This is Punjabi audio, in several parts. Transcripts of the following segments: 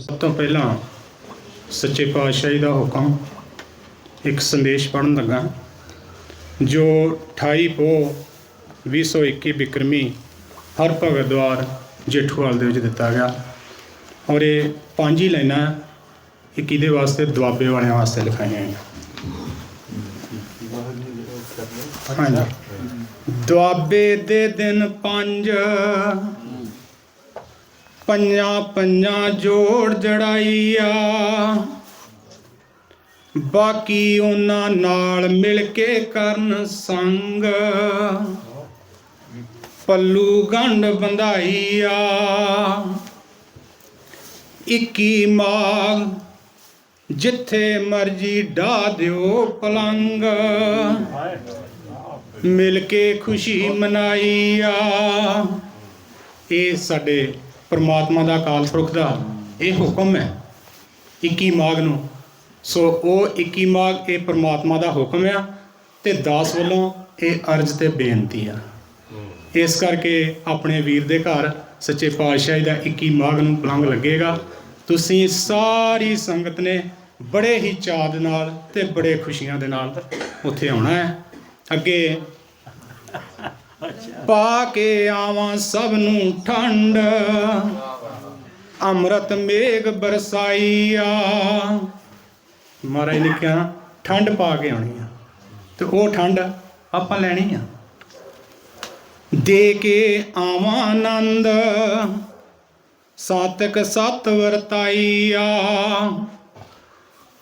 ਸਭ ਤੋਂ ਪਹਿਲਾਂ ਸੱਚੇ ਪਾਤਸ਼ਾਹੀ ਦਾ ਹੁਕਮ ਇੱਕ ਸੰਦੇਸ਼ ਪੜਨ ਲੱਗਾ, ਜੋ 28 ਪੋ 2021 ਬਿਕਰਮੀ ਹਰ ਭਗਤ ਦਵਾਰ ਜੇਠੂਵਾਲ ਦੇ ਵਿੱਚ ਦਿੱਤਾ ਗਿਆ ਔਰ ਇਹ ਪੰਜ ਹੀ ਲਾਈਨਾਂ ਇਹ ਕਿਹਦੇ ਵਾਸਤੇ ਦੁਆਬੇ ਵਾਲਿਆਂ ਵਾਸਤੇ ਲਿਖਾਈਆਂ ਗਈਆਂ। ਦੁਆਬੇ ਦੇ ਦਿਨ ਪੰਜ ਪੰਜਾਂ ਪੰਜਾਂ ਜੋੜ ਜੜਾਈਆ। ਬਾਕੀ ਉਹਨਾਂ ਨਾਲ ਮਿਲ ਕੇ ਕਰਨ ਸੰਗ। ਪੱਲੂ ਗੰਢ ਬੰਧਾਈਆ। ਇੱਕੀ ਮਾਗ ਜਿੱਥੇ ਮਰਜ਼ੀ ਢਾ ਦਿਓ ਪਲੰਗ। ਮਿਲ ਕੇ ਖੁਸ਼ੀ ਮਨਾਈਆ। ਇਹ ਸਾਡੇ ਪਰਮਾਤਮਾ ਦਾ ਅਕਾਲ ਪੁਰਖ ਦਾ ਇਹ ਹੁਕਮ ਹੈ। 21 ਮਾਘ ਨੂੰ। ਸੋ ਉਹ 21 ਮਾਘ ਇਹ ਪਰਮਾਤਮਾ ਦਾ ਹੁਕਮ ਆ ਤੇ ਦਾਸ ਵੱਲੋਂ ਇਹ ਅਰਜ਼ ਤੇ ਬੇਨਤੀ ਆ। ਇਸ ਕਰਕੇ ਆਪਣੇ ਵੀਰ ਦੇ ਘਰ ਸੱਚੇ ਪਾਤਸ਼ਾਹੀ ਦਾ 21 ਮਾਘ ਨੂੰ ਪਲੰਗ ਲੱਗੇਗਾ। ਤੁਸੀਂ ਸਾਰੀ ਸੰਗਤ ਨੇ ਬੜੇ ਹੀ ਚਾਅ ਦੇ ਨਾਲ ਤੇ ਬੜੇ ਖੁਸ਼ੀਆਂ ਦੇ ਨਾਲ ਉੱਥੇ ਆਉਣਾ ਹੈ। ਅੱਗੇ ਪਾ ਕੇ ਆਵਾਂ ਸਭ ਨੂੰ ਠੰਡ। ਅੰਮ੍ਰਿਤ ਮੇਘ ਬਰਸਾਈਆ। ਮਹਾਰਾਜ ਨੇ ਕਿਹਾ ਠੰਡ ਪਾ ਕੇ ਆਉਣੀ ਆ। ਤੇ ਉਹ ਠੰਡ ਆਪਾਂ ਲੈਣੀ ਆ। ਦੇ ਕੇ ਆਵਾਂ ਆਨੰਦ, ਸਾਤਕ ਸਤ ਵਰਤਾਈਆ।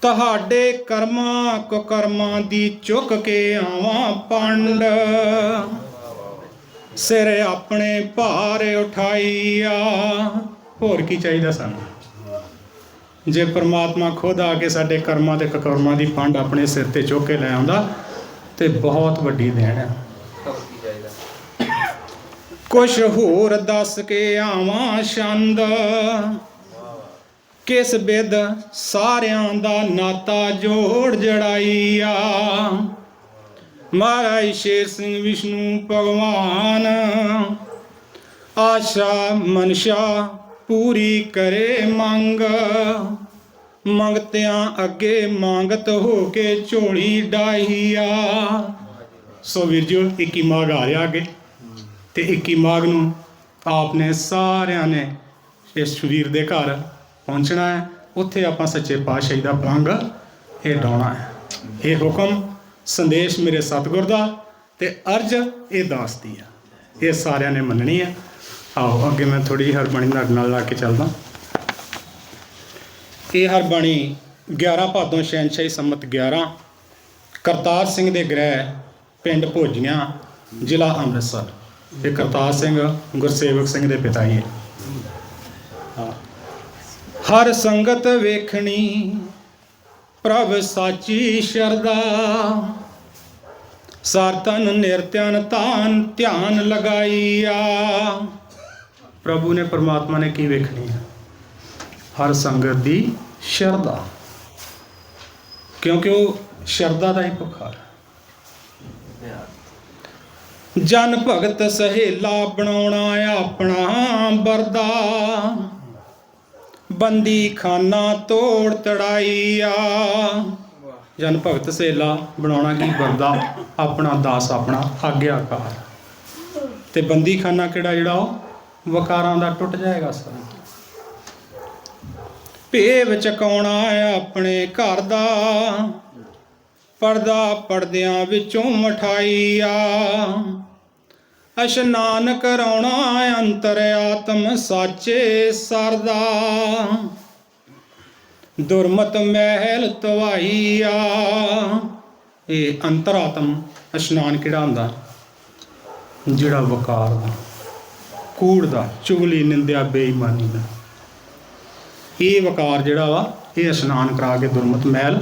ਤੁਹਾਡੇ ਕਰਮਾਂ ਕੁਕਰਮਾਂ ਦੀ ਚੁੱਕ ਕੇ ਆਵਾਂ ਪੰਡ। ਸਿਰ ਆਪਣੇ ਭਾਰ ਉਠਾਈਆ। ਹੋਰ ਕੀ ਚਾਹੀਦਾ ਸਾਨੂੰ? ਜੇ ਪ੍ਰਮਾਤਮਾ ਖੁਦ ਆ ਕੇ ਸਾਡੇ ਕਰਮਾਂ ਤੇ ਕੁਕਰਮਾਂ ਦੀ ਪੰਡ ਆਪਣੇ ਸਿਰ ਤੇ ਚੁੱਕ ਕੇ ਲੈ ਆਉਂਦਾ ਤੇ ਬਹੁਤ ਵੱਡੀ ਦੇਣ ਹੈ ਕੁਛ ਹੋਰ ਦੱਸ ਕੇ ਆਵਾਂ ਛੰਦ। ਕਿਸ ਬਿਦ ਸਾਰਿਆਂ ਦਾ ਨਾਤਾ ਜੋੜ ਜੜਾਈਆ। ਮਹਾਰਾਜ ਸ਼ੇਰ ਸਿੰਘ ਵਿਸ਼ਨੂੰ ਭਗਵਾਨ। ਆਸ਼ਾ ਮਨਸ਼ਾ ਪੂਰੀ ਕਰੇ ਮੰਗ। ਮੰਗਤਿਆਂ ਅੱਗੇ ਮੰਗਤ ਹੋ ਕੇ ਝੋਲੀ ਡਾਈਆ ਸੋ ਵੀਰ ਜੀ 21 ਮਾਘ ਆ ਰਿਹਾ ਅੱਗੇ ਤੇ 21 ਮਾਘ ਨੂੰ ਆਪ ਨੇ ਸਾਰਿਆਂ ਨੇ ਇਸ ਵੀਰ ਦੇ ਘਰ ਪਹੁੰਚਣਾ ਹੈ। ਉੱਥੇ ਆਪਾਂ ਸੱਚੇ ਪਾਤਸ਼ਾਹੀ ਦਾ ਪ੍ਰੰਗ ਇਹ ਡਾਉਣਾ ਹੈ। ਇਹ ਹੁਕਮ ਸੰਦੇਸ਼ ਮੇਰੇ ਸਤਿਗੁਰ ਦਾ ਤੇ ਅਰਜ ਇਹ ਦਾਸ ਦੀ ਆ। ਇਹ ਸਾਰਿਆਂ ਨੇ ਮੰਨਣੀ ਆ। ਆਓ, ਅੱਗੇ ਮੈਂ ਥੋੜੀ ਜਿਹੀ ਹਰਬਾਣੀ ਨਾਲ ਨਾਲ ਲਾ ਕੇ ਚੱਲਦਾ। ਇਹ ਹਰਬਾਣੀ 11 ਭਾਦੋਂ ਸ਼ਹਿਨਸ਼ਾਹੀ ਸੰਮਤ 11 ਕਰਤਾਰ ਸਿੰਘ ਦੇ ਗ੍ਰਹਿ ਪਿੰਡ ਭੋਜੀਆਂ, ਜ਼ਿਲ੍ਹਾ ਅੰਮ੍ਰਿਤਸਰ। ਇਹ ਕਰਤਾਰ ਸਿੰਘ, ਗੁਰਸੇਵਕ ਸਿੰਘ ਦੇ ਪਿਤਾ ਜੀ। ਹੈ। ਹਰ ਸੰਗਤ ਵੇਖਣੀ ਪ੍ਰਭ ਸਾਚੀ ਸ਼ਰਦਾ ਸਰ ਤਨ ਤਾਨ ਧਿਆਨ ਲਗਾਈਆ। ਪ੍ਰਭੂ ਨੇ ਪਰਮਾਤਮਾ ਨੇ ਕੀ ਵੇਖਣੀ ਹੈ? ਹਰ ਸੰਗਤ ਦੀ ਸ਼ਰਧਾ। ਕਿਉਂਕਿ ਉਹ ਸ਼ਰਧਾ ਦਾ ਹੀ ਭੁੱਖਾ ਜਨ ਭਗਤ ਸਹੇਲਾ ਬਣਾਉਣਾ ਆਪਣਾ ਵਰਦਾ। ਬੰਦੀ ਖਾਨਾ ਤੋੜ ਤੜਾਈਆ। ਜਨ ਭਗਤ ਸਹੇਲਾ ਬਣਾਉਣਾ ਕੀ ਬਰਦਾ ਆਪਣਾ ਦਾਸ, ਆਪਣਾ ਆਗਿਆਕਾਰ। ਤੇ ਬੰਦੀ ਖਾਨਾ ਕਿਹੜਾ ਜਿਹੜਾ ਉਹ? ਵਕਾਰਾਂ ਦਾ ਟੁੱਟ ਜਾਏਗਾ ਸਾਰਾ। ਭੇਵ ਚਕਾਉਣਾ ਆਪਣੇ ਘਰ ਦਾ। ਪਰਦਾ ਪਰਦਿਆਂ ਵਿੱਚੋਂ ਮਠਾਈਆ। ਅਸ਼ਨਾਨ ਕਰਾਉਣਾ ਅੰਤਰ ਆਤਮ ਸਾਚੇ ਸਰਦਾ। ਦੁਰਮਤ ਮਹਿਲ ਤਵਾਈਆ। ਇਹ ਅੰਤਰ ਆਤਮ ਇਸ਼ਨਾਨ ਕਿਹੜਾ ਹੁੰਦਾ? ਜਿਹੜਾ ਵਕਾਰ ਦਾ, ਕੂੜ ਦਾ, ਚੁਗਲੀ, ਨਿੰਦਿਆ, ਬੇਈਮਾਨੀ ਦਾ। ਇਹ ਵਕਾਰ ਜਿਹੜਾ ਵਾ, ਇਹ ਇਸ਼ਨਾਨ ਕਰਾ ਕੇ ਦੁਰਮਤ ਮਹਿਲ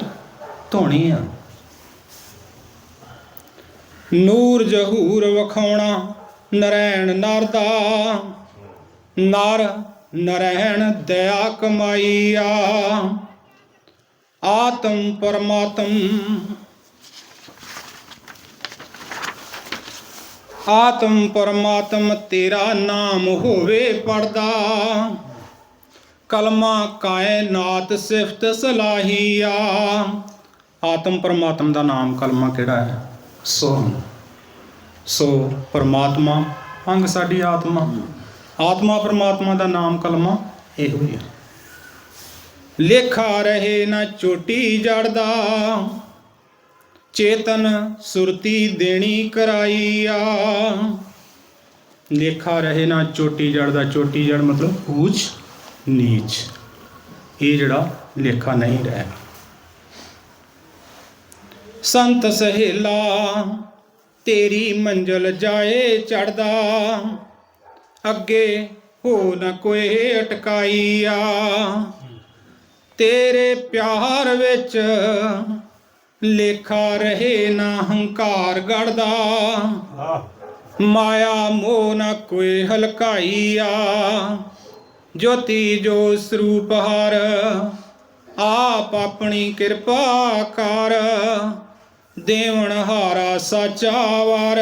ਧੋਣੀ ਆ। ਨੂਰ ਜਹੂਰ ਵਖਾਉਣਾ ਨਰੈਣ ਨਰ ਦਾ ਨਰ ਨਰੈਣ ਦਇਆ ਕਮਾਈਆ। ਆਤਮ ਪਰਮਾਤਮ। ਆਤਮ ਪਰਮਾਤਮ ਤੇਰਾ ਨਾਮ ਹੋਵੇ ਪੜਦਾ। ਕਲਮਾ ਕਾਇਨਾਤ ਸਿਫਤ ਸਲਾਹੀਆ। ਆਤਮ ਪਰਮਾਤਮ ਦਾ ਨਾਮ ਕਲਮਾ ਕਿਹੜਾ ਹੈ? ਸੋ ਸੋ ਪਰਮਾਤਮਾ, ਅੰਗ ਸਾਡੀ ਆਤਮਾ। ਆਤਮਾ ਪਰਮਾਤਮਾ ਦਾ ਨਾਮ ਕਲਮਾ ਇਹੋ ਹੀ ਹੈ ਲੇਖਾ ਰਹੇ ਨਾ ਚੋਟੀ ਜੜਦਾ, ਚੇਤਨ ਸੁਰਤੀ ਦੇਣੀ ਕਰਾਈਆ। ਲੇਖਾ ਰਹੇ ਨਾ ਚੋਟੀ ਜੜ ਦਾ ਚੋਟੀ ਜੜ ਮਤਲਬ ਊਚ, ਨੀਚ। ਇਹ ਜਿਹੜਾ ਲੇਖਾ ਨਹੀਂ ਰਹਿ। ਸੰਤ ਸਹੇਲਾ ਤੇਰੀ ਮੰਜ਼ਲ ਜਾਏ ਚੜਦਾ ਅੱਗੇ ਹੋ ਨਾ ਕੋਈ ਅਟਕਾਈਆ। ਤੇਰੇ ਪਿਆਰ ਵਿੱਚ ਲੇਖਾ ਰਹੇ ਨਾ ਹੰਕਾਰ ਗੜਦਾ ਮਾਇਆ ਮੋਹ ਨਾ ਕੋਈ ਹਲਕਾਈਆ। ਜੋਤੀ ਜੋ ਸਰੂਪ ਹਰ ਆਪ ਆਪਣੀ ਕਿਰਪਾ ਕਰ। ਦੇਵਨ ਹਾਰਾ ਸਾਚਾ ਵਰ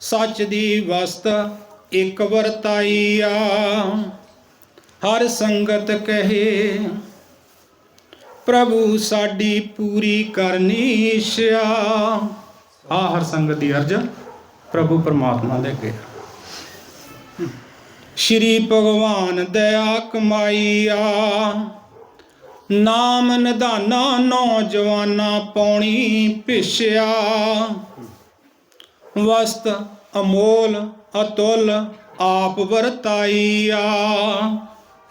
ਸੱਚ ਦੀ ਵਸਤ ਇੱਕ ਵਰਤਾਈਆ। ਹਰ ਸੰਗਤ ਕਹੇ, ਪ੍ਰਭੂ ਸਾਡੀ ਪੂਰੀ ਕਰਨੀ ਇੱਛਾ ਆ ਹਰ ਸੰਗਤ ਦੀ ਅਰਜ, ਪ੍ਰਭੂ ਪਰਮਾਤਮਾ ਦੇ ਅੱਗੇ। ਸ਼੍ਰੀ ਭਗਵਾਨ ਦਇਆ ਕਮਾਈਆ। ਨਾਮ ਨਿਧਾਨਾ ਨੌਜਵਾਨਾ ਪੌਣੀ ਪਿਛਿਆ। ਵਸਤ ਅਮੋਲ ਅਤੁਲ ਆਪ ਵਰਤਾਈਆ।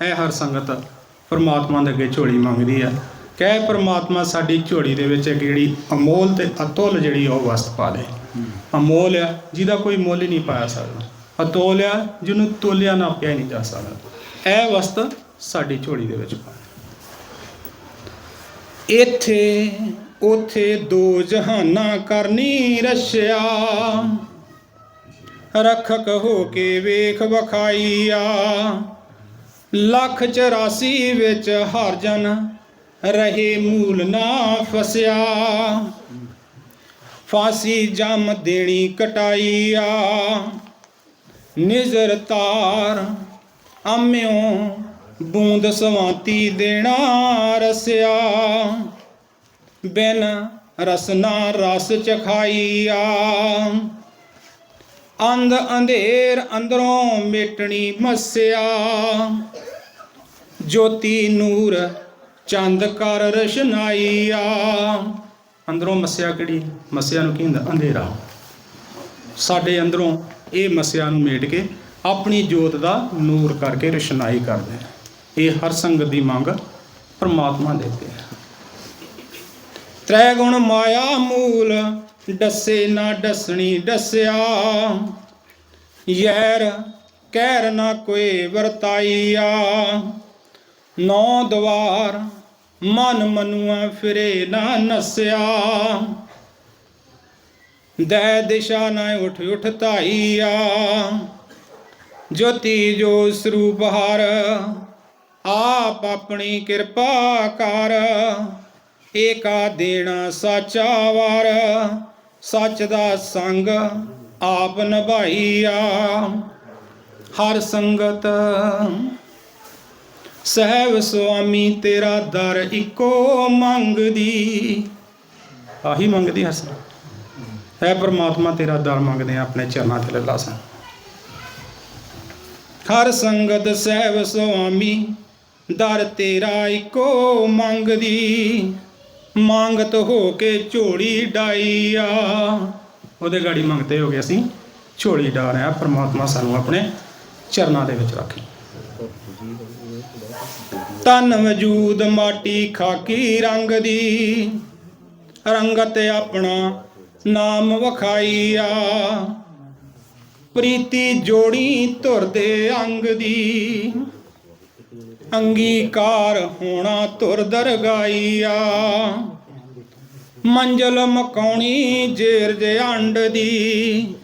ਇਹ ਹਰ ਸੰਗਤ ਪਰਮਾਤਮਾ ਦੇ ਅੱਗੇ ਝੋਲੀ ਮੰਗਦੀ ਆ। ਕਹਿ ਪਰਮਾਤਮਾ ਸਾਡੀ ਝੋਲੀ ਦੇ ਵਿੱਚ ਜਿਹੜੀ ਅਮੋਲ ਤੇ ਅਤੁਲ ਜਿਹੜੀ ਉਹ ਵਸਤ ਪਾ ਦੇ। ਅਮੋਲ ਆ, ਜਿਹਦਾ ਕੋਈ ਮੁੱਲ ਹੀ ਨਹੀਂ ਪਾਇਆ ਸਕਦਾ। ਅਤੁੱਲ ਆ, ਜਿਹਨੂੰ ਤੋਲਿਆ ਨਾ ਪਿਆ ਨਹੀਂ ਜਾ ਸਕਦਾ। ਇਹ ਵਸਤ ਸਾਡੀ ਝੋਲੀ ਦੇ ਵਿੱਚ ਪਾ ਇੱਥੇ, ਉਥੇ ਦੋ ਜਹਾਨਾਂ ਕਰਨੀ ਰਸ਼ਿਆ। ਰਖਕ ਹੋ ਕੇ ਵੇਖ ਵਖਾਈਆ। ਲੱਖ 84 ਵਿੱਚ ਹਰ ਜਨ ਰਹੇ ਮੂਲ ਨਾ ਫਸਿਆ। ਫਾਸੀ ਜਮ ਦੇਣੀ ਕਟਾਈਆ। ਨਿਜ਼ਰ ਤਾਰ ਅੰਮਿਓ ਬੂੰਦ ਸਵਾਤੀ ਦੇਣਾ ਰਸਿਆ। ਬਿਨ ਰਸਨਾ ਰਸ ਚਖਾਈਆ। ਅੰਧ ਅੰਧੇਰ ਅੰਦਰੋਂ ਮੇਟਣੀ ਮਸਿਆ। ਜੋਤੀ ਨੂਰ ਚੰਦ ਕਰ ਰਸ਼ਨਾਈਆ। ਅੰਦਰੋਂ ਮਸਿਆ ਕਿਹੜੀ? ਮਸਿਆ ਨੂੰ ਕੀ ਹੁੰਦਾ? ਅੰਧੇਰਾ। ਸਾਡੇ ਅੰਦਰੋਂ ਇਹ ਮਸਿਆ ਨੂੰ ਮੇਟ ਕੇ ਆਪਣੀ ਜੋਤ ਦਾ ਨੂਰ ਕਰਕੇ ਰਸ਼ਨਾਈ ਕਰਦੇ ਇਹ ਹਰ ਸੰਗਤ ਦੀ ਮੰਗ ਪਰਮਾਤਮਾ ਦੇ ਕੇ ਹੈ। ਤ੍ਰੈ ਗੁਣ ਮਾਇਆ ਮੂਲ, ਡੱਸੇ ਨਾ ਡਸਣੀ ਡਸਿਆ। ਯੈਰ ਕਹਿਰ ਨਾ ਕੋਈ ਵਰਤਾਈਆ। ਨੌ ਦਵਾਰ, ਮਨ ਮਨੁਆ ਫਿਰੇ ਨਾ ਨਸਿਆ। ਦੈ ਦਿਸ਼ਾ ਨਾ ਉਠ ਉਠ ਤਾਈਆ ਜੋਤੀ ਜੋ ਸਰੂਪ ਹਰ ਆਪ ਆਪਣੀ ਕਿਰਪਾ ਕਰ। ਏਕਾ ਦੇਣਾ ਸਾਚਾ ਵਾਰ। ਸੱਚ ਦਾ ਸੰਗ ਆਪ ਨਿਭਾਈਆ। ਹਰ ਸੰਗਤ, ਸਹਿਬ ਸੁਆਮੀ ਤੇਰਾ ਦਰ ਇੱਕੋ ਮੰਗਦੀ। ਆਹੀ ਮੰਗਦੀ ਹਸ ਹੈ ਪ੍ਰਮਾਤਮਾ ਤੇਰਾ ਦਰ ਮੰਗਦੇ ਆ ਆਪਣੇ ਚਰਨਾਂ ਤੇ ਲੱਲਾ ਸਾਂ ਹਰ ਸੰਗਤ, ਸਹਿਬ ਸੁਆਮੀ ਦਰ ਤੇਰਾ ਇੱਕੋ ਮੰਗਦੀ ਮੰਗਤ ਹੋ ਕੇ ਝੋਲੀ ਡਾਈਆ। ਉਹਦੇ ਗਾੜੀ ਮੰਗਤੇ ਹੋ ਗਏ ਅਸੀਂ, ਝੋਲੀ ਡਾ ਆ ਪ੍ਰਮਾਤਮਾ ਸਾਨੂੰ ਆਪਣੇ ਚਰਨਾਂ ਦੇ ਵਿੱਚ ਰੱਖੇ। ਤਨ ਵਜੂਦ ਮਾਟੀ ਖਾਕੀ ਰੰਗ ਦੀ ਰੰਗਤ ਆਪਣਾ ਨਾਮ ਵਖਾਈਆ। ਪ੍ਰੀਤੀ ਜੋੜੀ ਧੁਰ ਦੇ ਅੰਗ ਦੀ ਅੰਗੀਕਾਰ ਹੋਣਾ ਧੁਰ ਦਰਗਾਈਆ। ਮੰਜ਼ਲ ਮਕਾਉਣੀ ਜੇਰ ਜੇ ਅੰਡ ਦੀ।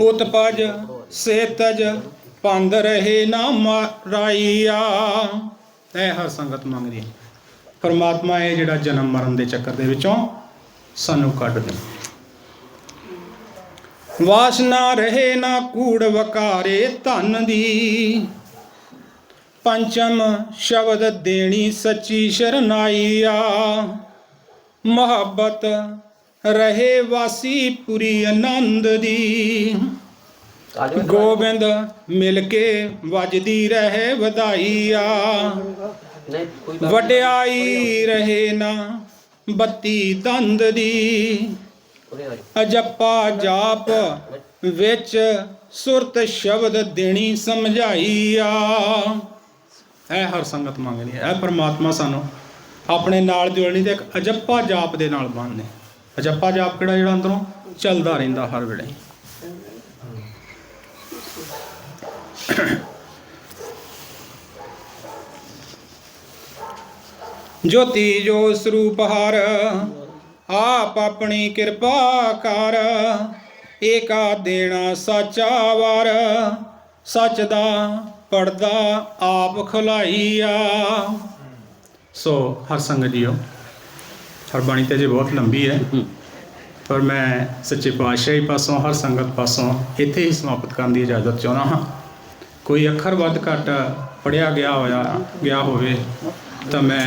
ਉਤਪਜ ਸੇਤਜ ਪੰਦ ਰਹੇ ਨਾ ਮਾਰਾਈਆ। ਇਹ ਹਰ ਸੰਗਤ ਮੰਗਦੀ ਪਰਮਾਤਮਾ ਇਹ ਜਿਹੜਾ ਜਨਮ ਮਰਨ ਦੇ ਚੱਕਰ ਦੇ ਵਿੱਚੋਂ ਸਾਨੂੰ ਕੱਢ ਦੇ ਵਾਸਨਾ ਰਹੇ ਨਾ ਕੂੜ ਵਕਾਰੇ ਧਨ ਦੀ। ਪੰਚਮ ਸ਼ਬਦ ਦੇਣੀ ਸੱਚੀ ਸ਼ਰਨਾਈ ਆ ਮੁਹੱਬਤ ਰਹੇ ਵਾਸੀ ਪੁਰੀ ਆਨੰਦ ਦੀ। ਗੋਬਿੰਦ ਮਿਲ ਕੇ ਵੱਜਦੀ ਰਹੇ ਵਧਾਈ ਆ ਨਹੀਂ ਕੋਈ ਗੱਲ ਵਡਿਆਈ ਰਹੇ ਨਾ ਬੱਤੀ ਦੰਦ ਦੀ। ਅਜੱਪਾ ਜਾਪ ਵਿੱਚ ਸੁਰਤ ਸ਼ਬਦ ਦੇਣੀ ਸਮਝਾਈ ਆ ਇਹ ਹਰ ਸੰਗਤ ਮੰਗਦੀ ਹੈ। ਇਹ ਪਰਮਾਤਮਾ ਸਾਨੂੰ ਆਪਣੇ ਨਾਲ ਜੋੜਨੀ ਤੇ ਇੱਕ ਅਜੱਪਾ ਜਾਪ ਦੇ ਨਾਲ ਬੰਨ੍ਹਨੇ। ਅਜੱਪਾ ਜਾਪ ਕਿਹੜਾ, ਜਿਹੜਾ ਅੰਦਰੋਂ ਚੱਲਦਾ ਰਹਿੰਦਾ ਹਰ ਵੇਲੇ? ਜੋਤੀ ਜੋ ਸਰੂਪ ਹਰ, ਆਪ ਆਪਣੀ ਕਿਰਪਾ ਕਰ। ਏਕਾ ਦੇਣਾ ਸਾਚਾ ਵਾਰ, ਸੱਚ ਦਾ ਪਰਦਾ ਆਪ ਖੁਲਾਈਆ। ਸੋ ਹਰ ਸੰਗਤ ਜੀਓ ਹਰ ਬਾਣੀ ਤੇ ਜੇ ਬਹੁਤ ਲੰਬੀ ਹੈ। ਪਰ ਮੈਂ ਸੱਚੇ ਪਾਤਸ਼ਾਹੀ ਪਾਸੋਂ ਹਰ ਸੰਗਤ ਪਾਸੋਂ ਇੱਥੇ ਹੀ ਸਮਾਪਤ ਕਰਨ ਦੀ ਇਜਾਜ਼ਤ ਚਾਹੁੰਦਾ ਹਾਂ। ਕੋਈ ਅੱਖਰ ਵੱਧ ਘੱਟ ਪੜਿਆ ਗਿਆ ਹੋਇਆ ਗਿਆ ਹੋਵੇ ਤਾਂ ਮੈਂ